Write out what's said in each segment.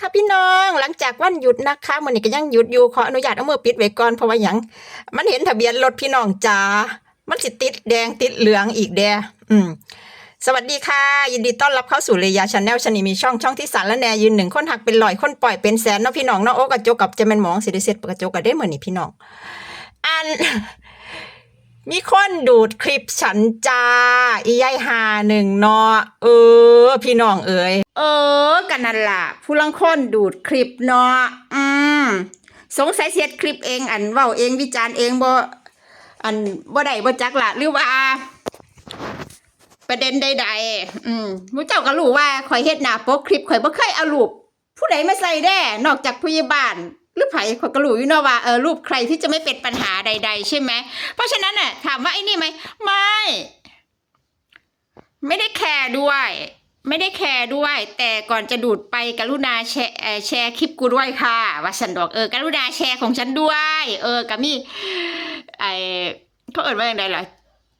ค่ะพี่น้องหลังจากวันหยุดนะคะมันนี้ก็ยังหยุดอยู่ขออนุญาตเอามือปิดไว้ก่อนเพราะว่าหยังมันเห็นทะเบียนรถพี่น้องจ้ามันสิติดแดงติดเหลืองอีกแดอืมสวัสดีค่ะ ยินดีต้อนรับเข้าสู่เลยาชาแนลชนีมีช่องช่องที่สารและแนยืนหนึ่งคนหักเป็นลอยคนปล่อยเป็นแสนเนาะพี่น้องเนาะโอ้กระจกกับจะเป็นหมองสิริเสร็จกระจกกันได้เหมือนนี่พี่น้องอัน มีคนดูดคลิปฉันจ้า อียายหาหนึ่งเนาะเออ พี่น้องเอ๋ยเออกันนั่นล่ะ ผู้ลังคนดูดคลิปเนาะอืมสงสัยเสียดคลิปเองอันเว้าเองวิจารณ์เองบ่อันบ่ได้บ่จักละหรือว่า ประเด็นใดๆอืมมูเจ้าก็รู้ว่าข่อยเฮ็ดหน้าปกคลิปข่อยบ่เคยเอารูปผู้ใดมาใส่แด้นอกจากผู้ใหญ่บ้าน รือไผข่อยก็รู้อยู่เนาะว่าเออรูปใครที่จะไม่เป็นปัญหาใด ๆ ใช่ไหมเพราะฉะนั้นน่ะถามว่าไอ้นี่ไหมไม่ ไม่ได้แคร์ด้วย ไม่ได้แคร์ด้วย แต่ก่อนจะดูดไปกรุณาแชร์เอ่อแชร์คลิปกูด้วยค่ะว่าสันดอกเออกรุณาแชร์ของฉันด้วย เออกัมีไอเขาเอ่ยว่าอย่างไรล่ะ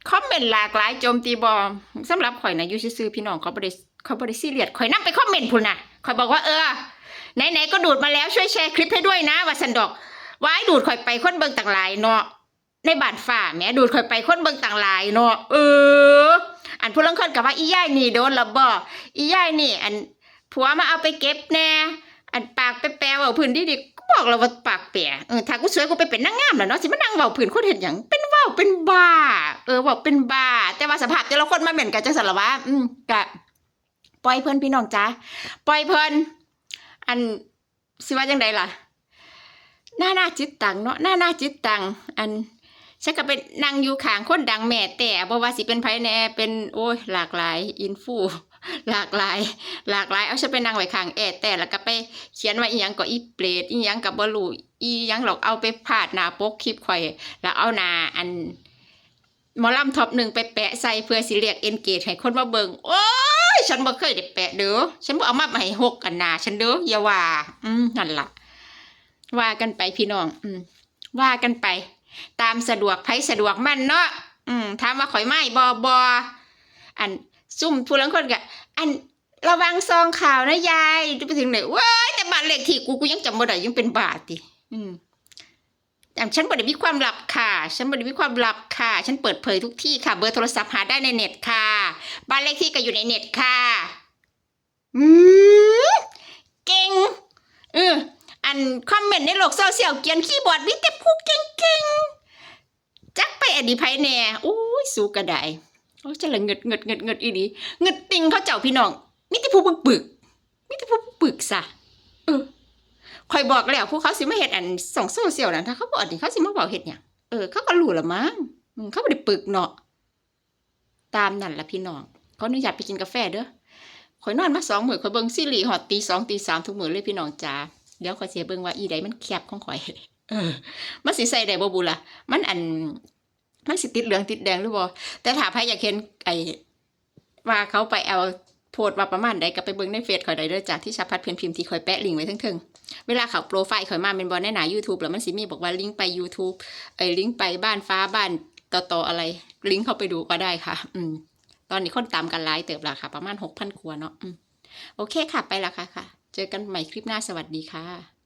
คอมเมนต์หลากหลายโจมตีบอมสำหรับข่อยนะอยูซื่อๆพี่น้องเขาบ่ได้เขาบ่ได้ซีเรียสข่อยนํไปคอมเมนต์พุ่นน่ะข่อยบอกว่าเออ ไหนๆก็ดูดมาแล้วช่วยแชร์คลิปให้ด้วยนะว่าสันดอกว้ายดูดข่อยไปคนเบิ่งต่างหลายเนาะในบ้านฝ่าแม่ดูดข่อยไปคนเบิ่งต่างหลายเนาะเออ อันผู้ลังคนกับว่าอีย่ายนี่โดนและบ่อีย่ายนี่ อันผัวมาเอาไปเก็บแน่อันปากแปลๆเว้าพื้นที่ดิก็บอกเราว่าปากแปะเออถ้ากูสวยกูไปเป็นนางงามแล้วเนาะสิมานั่งเว้าพื้นคนเห็นหยังเป็นเว้าเป็นบ้า เออเว้าเป็นบ้า แต่ว่าสภาพแต่ละคนมาเหมือนกันจังซั่นล่ะวะอืมกะปล่อยเพิ่อนพี่น้องจ้าปล่อยเพิ่อน อันสิว่าจังไดล่ะหน้าหน้าจิตตังเนาะหน้าหน้าจิตตังอันฉันก็เป็นนั่งอยู่ขางคนดังแม่แต่บ่ว่าสิเป็นไผแน่เป็นโอ้ยหลากหลาย อินฟูหลากหลาย หลากหลายเอาฉันไปนั่งไว้ขางแอแต่แล้วก็ไปเขียนว่าอีหยังก็อีเปรตอีหยังก็บ่รู้อีหยังหรอกเอาไปพาดหน้าปกคลิปข่อย แล้วเอาหน้าอันหมอลำท็อปหนึ่งไปแปะใส่เพื่อสิเรียกเอนเกจให้คนมาเบิ่งโอ้ ยฉันบ่เคยได้แปะเด้อฉันบ่เอามาให้หกกันนาฉันเด้ออย่าว่า อืมนั่นล่ะ ว่ากันไปพี่น้อง อืมว่ากันไป ตามสะดวกไผสะดวกมันเนาะอืมถามว่าข่อยไม่บอบออันซุ่มผู้ลังคนกะอันระวังซองข่าวนะยายจะไปถึงไหนว้ายแต่บาทเลขที่กูกูยังจำบ่ได้ยังเป็นบาทดิอืมแต่ฉันบ่ได้มีความลับค่ะ ฉันบ่ได้มีความลับค่ะ ฉันเปิดเผยทุกที่ค่ะ เบอร์โทรศัพท์หาได้ในเน็ตค่ะ บ้านเลขที่ก็อยู่ในเน็ตค่ะ อืมเก่งเอออันคอมเมนต์ในโลกโซเชียลเกียนคีย์บอร์ดมีแต่ผู้เก่งๆ จักไปอดีไพแน่อุ้ยสู้กระไดโอ้ยจะละเงิดเงิดเงิดเงิดอีดีเงิดติงเขาเจ้าพี่น้องมีแต่ผู้ปึกปึกมีแต่ผู้ปึกซะเออคอยบอกแล้วผู้เขาสิมาเฮ็ดอันสองโซเชียลนั่นถ้าเขาบอกดิเขาสิมาบอกเฮ็ดหยังเออเขาก็รู้ละมั้งอืมเขาบ่ได้ปึกเนาะ ตามนั่นละพี่น้องขออนุญาตไปกินกาแฟเด้อข่อยนอนมาสองมื้อข่อยเบิ่งซีรีส์ฮอดตีสองตีสามทุกมื้อเลยพี่น้องจ้าเดี๋ยวข่อยเสียเบิ่งว่าอีใดมันแคบของข่อยเออมันสิใส่ได้บ่บุล่ะมันอันมันสิติดเหลืองติดแดงหรือบ่แต่ถ้าใครอยากเห็นไอ้ว่าเขาไปเอาโพดว่าประมาณใดก็ไปเบิ่งในเฟซข่อยได้เด้อจ้ะที่ชาพัดเพียนพิมพ์ที่ข่อยแปะลิงก์ไว้ทั้งๆเวลาเขาโปรไฟล์ข่อยมาเป็นบ่ในหนา YouTube แล้วมันสิมีบอกว่าลิงก์ไป YouTube ไอ้ลิงก์ไปบ้านฟ้าบ้าน ต่อๆอะไรลิงก์เข้าไปดูก็ได้ค่ะ อืม ตอนนี้คนตามกันหลายเติบละค่ะ ประมาณหกพันครัวเนาะอืมโอเคค่ะไปละค่ะค่ะ เจอกันใหม่คลิปหน้าสวัสดีค่ะ